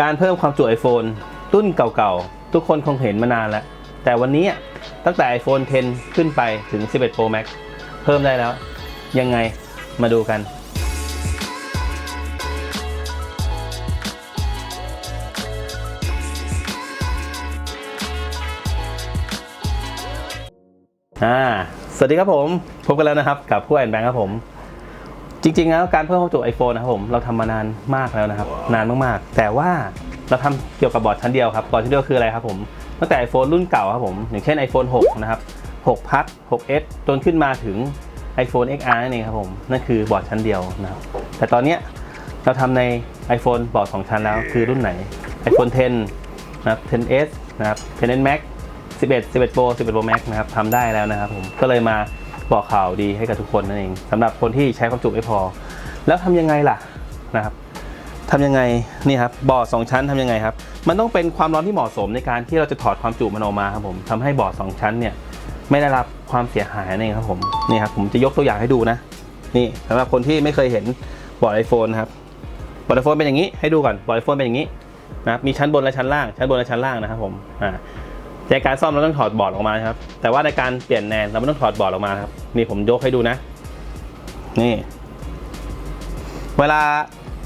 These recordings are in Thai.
การเพิ่มความจุ iPhone รุ่นเก่าๆ ทุกคนคงเห็นมานานแล้ว แต่วันนี้ตั้งแต่ iPhone 10 ขึ้นไปถึง 11 Pro Max เพิ่มได้แล้ว ยังไงมาดูกัน อ่า สวัสดีครับผม พบกันแล้วนะครับ กับผู้แอนแบงค์ครับผม จริงๆแล้วการเพิ่มความจุ iPhone นะครับผมเราทำมานานมากแล้วนะครับ นานมากๆ แต่ว่าเราทำเกี่ยวกับบอร์ดชั้นเดียวครับบอร์ดชั้นเดียวคืออะไรครับผมตั้งแต่ iPhone รุ่นเก่าครับผมอย่างเช่น iPhone 6 นะครับ6 Plus 6s จนขึ้นมาถึง iPhone XR นั่นเองครับผมนั่นคือบอร์ดชั้นเดียวนะครับแต่ตอนเนี้ยเราทำใน iPhone บอร์ด2ชั้นแล้วคือรุ่นไหน iPhone 10 นะครับ 10s นะครับ 10s Max 11 11 Pro 11 Pro Max นะครับทำได้แล้วนะครับผมก็เลยมา บอกข่าวดีให้กับทุกคนนั่นเองสำหรับคนที่ใช้ความจุไม่พอ แล้วทำยังไงล่ะนะครับทำยังไงนี่ครับบอร์ดสองชั้นทำยังไงครับ มันต้องเป็นความร้อนที่เหมาะสมในการที่เราจะถอดความจุมันออกมาครับผมทำให้บอร์ดสองชั้นเนี่ยไม่ได้รับความเสียหายนั่นเองครับผมนี่ครับผมจะยกตัวอย่างให้ดูนะ นี่สำหรับคนที่ไม่เคยเห็นบอร์ดไอโฟนครับบอร์ดไอโฟนเป็นอย่างนี้ให้ดูก่อนบอร์ดไอโฟนเป็นอย่างนี้นะครับมีชั้นบนและชั้นล่าง ชั้นบนและชั้นล่างนะครับผมอ่า ในการซ่อมเราต้องถอดบอร์ดออกมาครับ แต่ว่าในการเปลี่ยนแนนเราไม่ต้องถอดบอร์ดออกมาครับ นี่ผมยกให้ดูนะ นี่ เวลา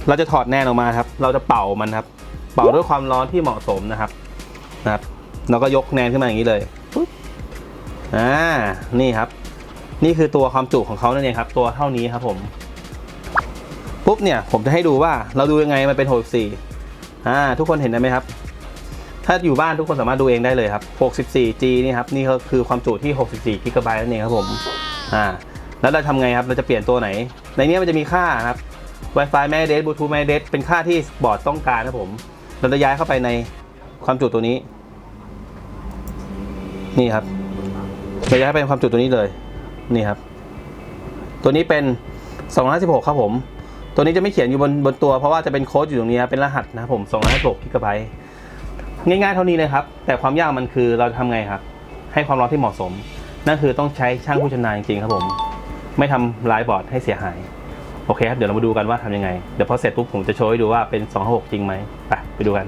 เราจะถอดแนนออกมาครับ เราจะเป่ามันครับ เป่าด้วยความร้อนที่เหมาะสมนะครับ นะครับเราก็ยกแนนขึ้นมาอย่างนี้เลยอ่า นี่ครับ นี่คือตัวความจุของเขานั่นเองครับ ตัวเท่านี้ครับ ผม ปุ๊บเนี่ย ผมจะให้ดูว่าเราดูยังไงมันเป็น64อ่า ทุกคนเห็นไหมครับ ถ้าอยู่บ้านทุกคนสามารถดูเองได้เลยครับ 64G นี่ครับ นี่ก็คือความจุที่ 64 g b นั่นเองครับผม อ่า แล้วเราทำไงครับ เราจะเปลี่ยนตัวไหน ในนี้มันจะมีค่าครับ Wi-Fi แม่เดสบลูทูธแม่เดสเป็นค่าที่บอร์ดต้องการครับผม เราจะย้ายเข้าไปในความจุตัวนี้ นี่ครับ เราย้ายไปความจุตัวนี้เลย นี่ครับ ตัวนี้เป็น 256 ครับผม ตัวนี้จะไม่เขียนอยู่บนบนตัวเพราะว่าจะเป็นโค้ดอยู่ตรงนี้ครับเป็นรหัสนะครับผม256 g b ง่ายๆเท่านี้เลยครับ แต่ความยากมันคือเราจะทำไงครับ ให้ความร้อนที่เหมาะสม นั่นคือต้องใช้ช่างผู้ชำนาญจริงๆครับผม ไม่ทำลายบอร์ดให้เสียหาย โอเคครับ เดี๋ยวเรามาดูกันว่าทำยังไง เดี๋ยวพอเสร็จปุ๊บผมจะโชว์ให้ดูว่าเป็น256จริงไหมไปไปดูกัน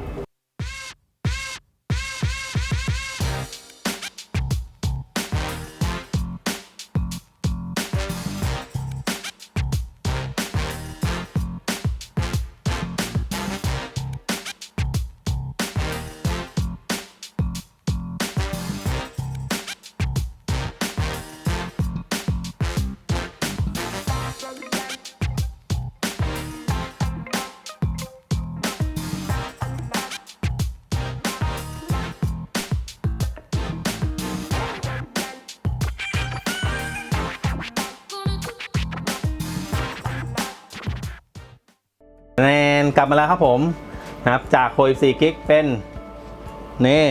แนนกลับมาแล้วครับผมนะครับจากโค14กิกเป็น นี่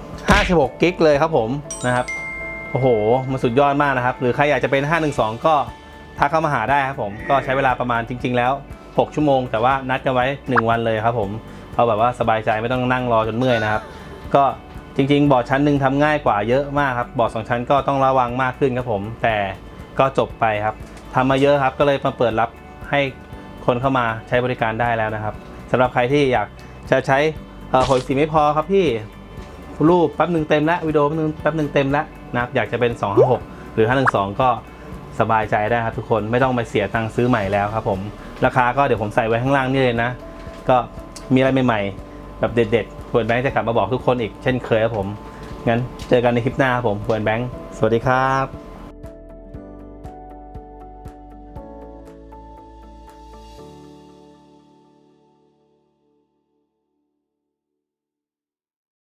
256กิกเลยครับผมนะครับ โอ้โห มันสุดยอดมากนะครับ หรือใครอยากจะเป็น 512 ก็ทักเข้ามาหาได้ครับผม ก็ใช้เวลาประมาณจริง ๆ แล้ว 6 ชั่วโมง แต่ว่านัดกันไว้ 1 วันเลยครับผมเอาแบบว่าสบายใจไม่ต้องนั่งรอจนเมื่อยนะครับ ก็จริง ๆ บอร์ดชั้นหนึ่งทำง่ายกว่าเยอะมากครับ บอร์ดสองชั้นก็ต้องระวังมากขึ้นครับผม แต่ก็จบไปครับ ทำมาเยอะครับ ก็เลยมาเปิดรับให้คนเข้ามาใช้บริการได้แล้วนะครับสำหรับใครที่อยากจะใช้เอ่อหกสีไม่พอครับพี่รูปแป๊บหนึ่งเต็มแล้ววิดีโอแป๊บหนึงแป๊บหนึ่งเต็มแล้วนะครับอยากจะเป็น 256 หรือ 512 ก็สบายใจได้ครับทุกคนไม่ต้องไปเสียตังค์ซื้อใหม่แล้วครับผมราคาก็เดี๋ยวผมใส่ไว้ข้างล่างนี่เลยนะ ก็มีอะไรใหม่ๆ แบบเด็ดๆเวิร์นแบงค์จะกลับมาบอกทุกคนอีกเช่นเคยครับผมงั้นเจอกันในคลิปหน้าครับผมเวิร์นแบงค์สวัสดีครับ